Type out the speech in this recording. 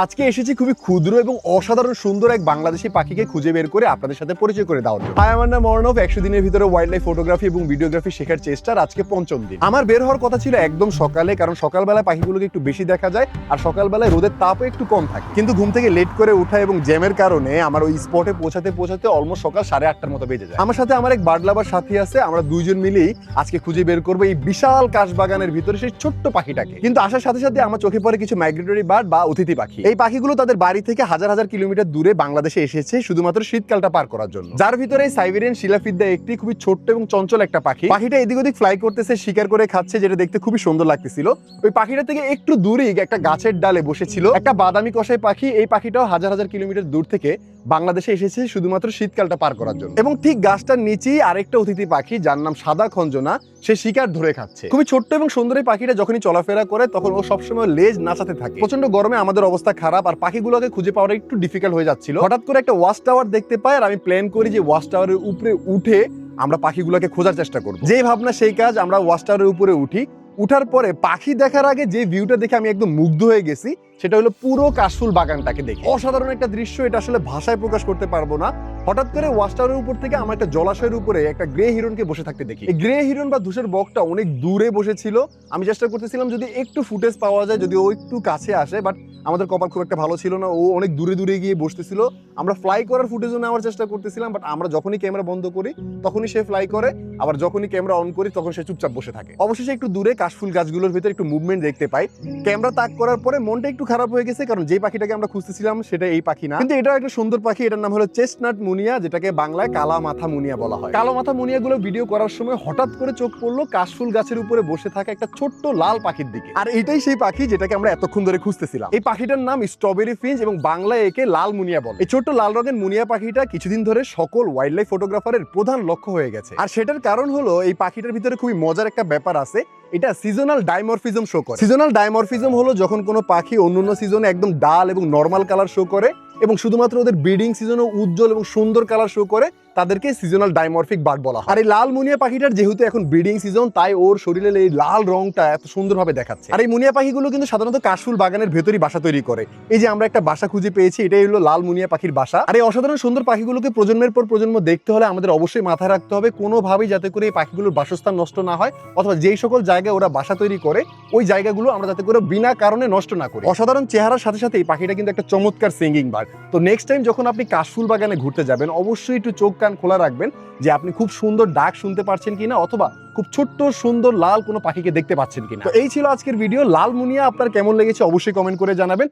আজকে এসেছি খুবই ক্ষুদ্র এবং অসাধারণ সুন্দর এক বাংলাদেশি পাখিকে খুঁজে বের করে আপনাদের সাথে পরিচয় করে দাও। হাই আমার নাম অর্ণব। একশো দিনের ভিতরে ওয়াইল্ড লাইফ ফটোগ্রাফি এবং ভিডিওগ্রাফি শেখার চেষ্টার আজকে পঞ্চম দিন। আমার বের হওয়ার কথা ছিল একদম সকালে, কারণ সকালবেলায় পাখিগুলোকে একটু বেশি দেখা যায় আর সকালবেলায় রোদের তাপও একটু কম থাকে। কিন্তু ঘুম থেকে লেট করে ওঠা এবং জ্যামের কারণে আমার ওই স্পটে পৌঁছাতে পৌঁছাতে অলমোস্ট সকাল সাড়ে আটটার মতো বেজে যায়। আমার সাথে আমার এক বার্ড লাভার সাথী আছে, আমরা দুইজন মিলেই আজকে খুঁজে বের করব এই বিশাল কাশবাগানের ভিতরে সেই ছোট্ট পাখিটাকে। কিন্তু আসার সাথে সাথে আমার চোখে পড়ে কিছু মাইগ্রেটরি বার্ড বা অতিথি পাখি। এই পাখিগুলো তাদের বাড়ি থেকে হাজার হাজার কিলোমিটার দূরে বাংলাদেশে এসেছে শুধুমাত্র শীতকালটা পার করার জন্য। যার ভিতরে সাইবেরিয়ান শিলাফিদ্দা একটি খুবই ছোট্ট এবং চঞ্চল একটা পাখি। পাখিটা এদিক ওদিক ফ্লাই করতেছে, শিকার করে খাচ্ছে, যেটা দেখতে খুবই সুন্দর লাগতেছিল। ওই পাখিটা থেকে একটু দূরেই একটা গাছের ডালে বসেছিল। একটা বাদামি কষাই পাখি, এই পাখিটাও হাজার হাজার কিলোমিটার দূর থেকে বাংলাদেশে এসেছে শুধুমাত্র শীতকালটা পার করার জন্য। এবং ঠিক গাছটার নিচেই আরেকটা অতিথি পাখি, যার নাম সাদা খঞ্জনা, সে শিকার ধরে খাচ্ছে। খুবই ছোট্ট এবং সুন্দর এই পাখিটা যখনই চলাফেরা করে, তখন ও সবসময় লেজ নাচাতে থাকে। প্রচণ্ড গরমে আমাদের অবস্থা খারাপ, আর পাখিগুলোকে খুঁজে পাওয়াটা একটু ডিফিকাল্ট হয়ে যাচ্ছিল। হঠাৎ করে একটা ওয়াচ টাওয়ার দেখতে পাই, আর আমি প্ল্যান করি যে ওয়াচ টাওয়ারের উপরে উঠে আমরা পাখিগুলোকে খোঁজার চেষ্টা করব। যে ভাবনা, সেই কাজ, আমরা ওয়াচ টাওয়ারের উপরে উঠি। উঠার পরে পাখি দেখার আগে যে ভিউটা দেখে আমি একদম মুগ্ধ হয়ে গেছি, সেটা হলো পুরো কাশফুল বাগানটাকে দেখে। অসাধারণ একটা দৃশ্য, এটা আসলে ভাষায় প্রকাশ করতে পারব না। হঠাৎ করে ওয়াচ টাওয়ারের উপর থেকে আমার একটা জলাশয়ের উপরে একটা গ্রে হিরনকে বসে থাকতে দেখি। এই গ্রে হিরন বা ধূসর বকটা অনেক দূরে বসেছিল। আমি চেষ্টা করতেছিলাম যদি একটু ফুটেজ পাওয়া যায়, যদি ও একটু কাছে আসে বাট আমাদের কপাল খুব একটা ভালো ছিল না। ও অনেক দূরে দূরে গিয়ে বসতেছিল। আমরা ফ্লাই করার ফুটেজও নেওয়ার চেষ্টা করতেছিলাম বাট আমরা যখনই ক্যামেরা বন্ধ করি, তখনই সে ফ্লাই করে। আবার যখনই ক্যামেরা অন করি, তখন সে চুপচাপ বসে থাকে। অবশেষে একটু দূরে কাশফুল গাছগুলোর ভিতরে একটু মুভমেন্ট দেখতে পাই। ক্যামেরা তাক করার পরে মনটা একটু খারাপ হয়ে গেছে, কারণ যে পাখিটাকে আমরা খুঁজতেছিলাম সেটা এই পাখি না। কিন্তু এটাও একটা সুন্দর পাখি, এটার নাম হলো চেস্টনাট মুনিয়া যেটাকে বাংলায় কালা মাথা মুনিয়া বলা হয়। কালো মাথা মুনিয়া গুলো ভিডিও করার সময় হঠাৎ করে চোখ পড়ল কাশফুল গাছের উপরে বসে থাকা একটা ছোট্ট লাল পাখির দিকে। আর এটাই সেই পাখি যেটাকে আমরা এতক্ষণ ধরে খুঁজতেছিলাম। এই পাখিটার নাম স্ট্রবেরি ফিঞ্চ এবং বাংলায় একে লাল মুনিয়া বলে। এই ছোট্ট লাল রঙের মুনিয়া পাখিটা কিছুদিন ধরে সকল ওয়াইল্ড লাইফ ফটোগ্রাফারের প্রধান লক্ষ্য হয়ে গেছে। আর সেটার কারণ হলো এই পাখিটার ভিতরে খুবই মজার একটা ব্যাপার আছে। এটা সিজনাল ডাইমরফিজম শো করে। সিজনাল ডাইমরফিজম হলো যখন কোনো পাখি অন্যান্য সিজনে একদম ডাল এবং নর্মাল কালার শো করে এবং শুধুমাত্র ওদের ব্রিডিং সিজনে উজ্জ্বল এবং সুন্দর কালার শো করে তাদেরকে সিজনাল ডাইমরফিক বার্ড বলা হয়। আর এই লাল মুনিয়া পাখিটার যেহেতু এখন ব্রিডিং সিজন তাই ওর শরীরের এই লাল রংটা এত সুন্দরভাবে দেখাচ্ছে। আর এই মুনিয়া পাখিগুলো কিন্তু সাধারণত কাশফুল বাগানের ভেতরই বাসা তৈরি করে। এই যে আমরা একটা বাসা খুঁজে পেয়েছি, এটাই হলো লাল মুনিয়া পাখির বাসা। আর এই অসাধারণ সুন্দর পাখিগুলোকে প্রজন্মের পর প্রজন্ম দেখতে হলে আমাদের অবশ্যই মাথায় রাখতে হবে, কোনোভাবেই যাতে করে এই পাখিগুলোর বাসস্থান নষ্ট না হয়, অথবা যেই সকল জায়গায় ওরা বাসা তৈরি করে, ওই জায়গাগুলো আমরা যাতে করে বিনা কারণে নষ্ট না করি। অসাধারণ চেহারার সাথে সাথে এই পাখিটা কিন্তু একটা চমৎকার সিঙ্গিং বার্ড তো নেক্সট টাইম যখন আপনি কাশফুল বাগানে ঘুরতে যাবেন, অবশ্যই একটু চোখ কান খোলা রাখবেন যে আপনি খুব সুন্দর ডাক শুনতে পারছেন কিনা অথবা খুব ছোট্ট, সুন্দর, লাল কোনো পাখিকে দেখতে পাচ্ছেন কিনা। তো এই ছিল আজকের ভিডিও লাল মুনিয়া আপনার কেমন লেগেছে অবশ্যই কমেন্ট করে জানাবেন।